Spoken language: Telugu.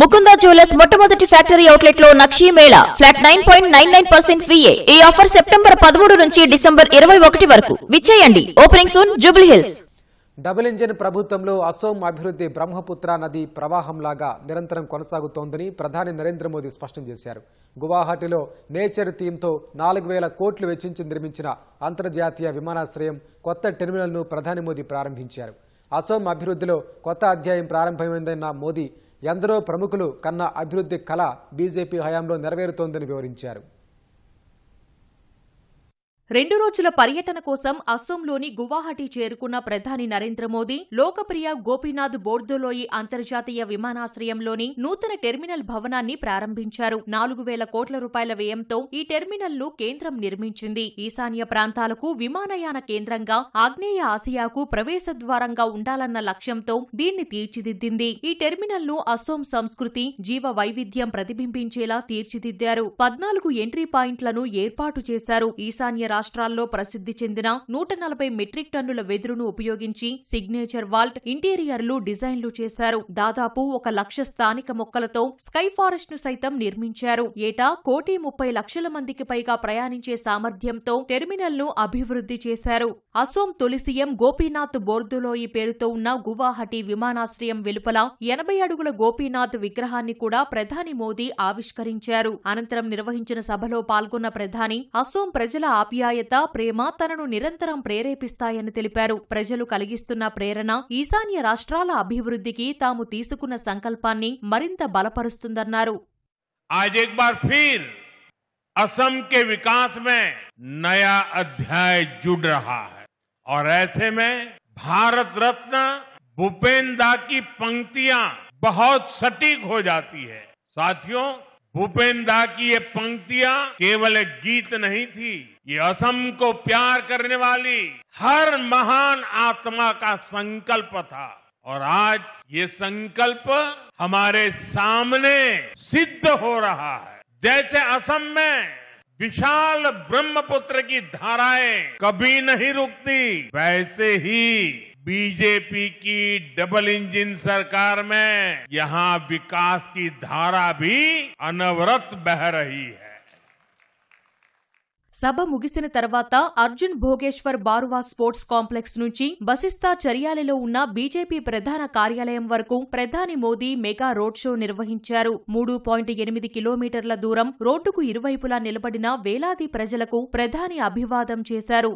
ముకుంద జ్యువెలర్స్ మొట్టమొదటి factory అవుట్లెట్లో Nakshi Mela flat nine point nine nine percent VA ఈ ఆఫర్ సెప్టెంబర్ పదమూడు నుంచి డిసెంబర్ ఇరవై ఒకటి వరకు. విచ్చేయండి. Opening soon Jubilee Hills double engine ప్రభుత్వంలో అసోం అభివృద్ధి బ్రహ్మపుత్ర నది ప్రవాహంలాగా నిరంతరం కొనసాగుతోందని ప్రధాని నరేంద్ర మోదీ స్పష్టం చేశారు. గువాహటిలో నేచర్ థీమ్తో నాలుగు వేల కోట్లు వెచ్చించి నిర్మించిన అంతర్జాతీయ విమానాశ్రయం కొత్త టెర్మినల్ను ప్రధాని మోదీ ప్రారంభించారు. అసోం అభివృద్ధిలో కొత్త అధ్యాయం ప్రారంభమైందన్న మోదీ ఎందరో ప్రముఖులు కన్న అభివృద్ధి కళ బీజేపీ హయాంలో నెరవేరుతోందని వివరించారు. రెండు రోజుల పర్యటన కోసం అస్సోంలోని గువాహటి చేరుకున్న ప్రధాని నరేంద్ర మోదీ లోకప్రియ గోపీనాథ్ బోర్దోలోయి అంతర్జాతీయ విమానాశ్రయంలోని నూతన టెర్మినల్ భవనాన్ని ప్రారంభించారు. నాలుగు వేల కోట్ల రూపాయల వ్యయంతో ఈ టెర్మినల్ను కేంద్రం నిర్మించింది. ఈశాన్య ప్రాంతాలకు విమానయాన కేంద్రంగా ఆగ్నేయ ఆసియాకు ప్రవేశ ద్వారంగా ఉండాలన్న లక్ష్యంతో దీన్ని తీర్చిదిద్దింది. ఈ టెర్మినల్ను అస్సోం సంస్కృతి జీవ వైవిధ్యం ప్రతిబింబించేలా తీర్చిదిద్దారు. పద్నాలుగు ఎంట్రీ పాయింట్లను ఏర్పాటు చేశారు. ఈశాన్య రాష్ట్రాల్లో ప్రసిద్ధి చెందిన నూట నలభై మెట్రిక్ టన్నుల వెదురును ఉపయోగించి సిగ్నేచర్ వాల్ట్ ఇంటీరియర్లు డిజైన్లు చేశారు. దాదాపు ఒక లక్ష స్థానిక మొక్కలతో స్కై ఫారెస్ట్ను సైతం నిర్మించారు. ఏటా కోటి ముప్పై లక్షల మందికి పైగా ప్రయాణించే సామర్థ్యంతో టెర్మినల్ను అభివృద్ధి చేశారు. అసోం తొలి సీఎం గోపీనాథ్ బోర్దులోయి పేరుతో ఉన్న గువాహటి విమానాశ్రయం వెలుపల ఎనభై అడుగుల గోపీనాథ్ విగ్రహాన్ని కూడా ప్రధాని మోదీ ఆవిష్కరించారు. అనంతరం నిర్వహించిన సభలో పాల్గొన్న ప్రధాని అసోం ప్రజల ఆప్యాయత ప్రేమ తనను నిరంతరం ప్రేరేపిస్తాయని తెలిపారు ప్రజలు కలిగిస్తున్న ప్రేరణ ఈశాన్య రాష్ట్రాల అభివృద్ధికి తాము తీసుకున్న సంకల్పాన్ని మరింత బలపరుస్తుందన్నారు आज एक बार फिर असम के विकास में नया अध्याय जुड़ रहा है और ऐसे में भारत रत्न भूपेन दा की पंक्तियां बहुत सटीक हो जाती है साथियों भूपेन दा की ये पंक्तियाँ केवल एक गीत नहीं थी, ये असम को प्यार करने वाली हर महान आत्मा का संकल्प था। और आज ये संकल्प हमारे सामने सिद्ध हो रहा है। जैसे असम में विशाल ब्रह्मपुत्र की धाराएँ कभी नहीं रुकती, वैसे ही बीजेपी की डबल इंजन सरकार में यहां विकास की धारा भी अनवरत बह रही है సభ ముగిసిన తర్వాత అర్జున్ భోగేశ్వర్ బారువా స్పోర్ట్స్ కాంప్లెక్స్ నుంచి బసిస్తా చర్యాలలో ఉన్న బీజేపీ ప్రధాన కార్యాలయం వరకు ప్రధాని మోదీ మెగా రోడ్ షో నిర్వహించారు మూడు పాయింట్ ఎనిమిది కిలోమీటర్ల దూరం రోడ్డుకు ఇరువైపులా నిలబడిన వేలాది ప్రజలకు ప్రధాని అభివాదం చేశారు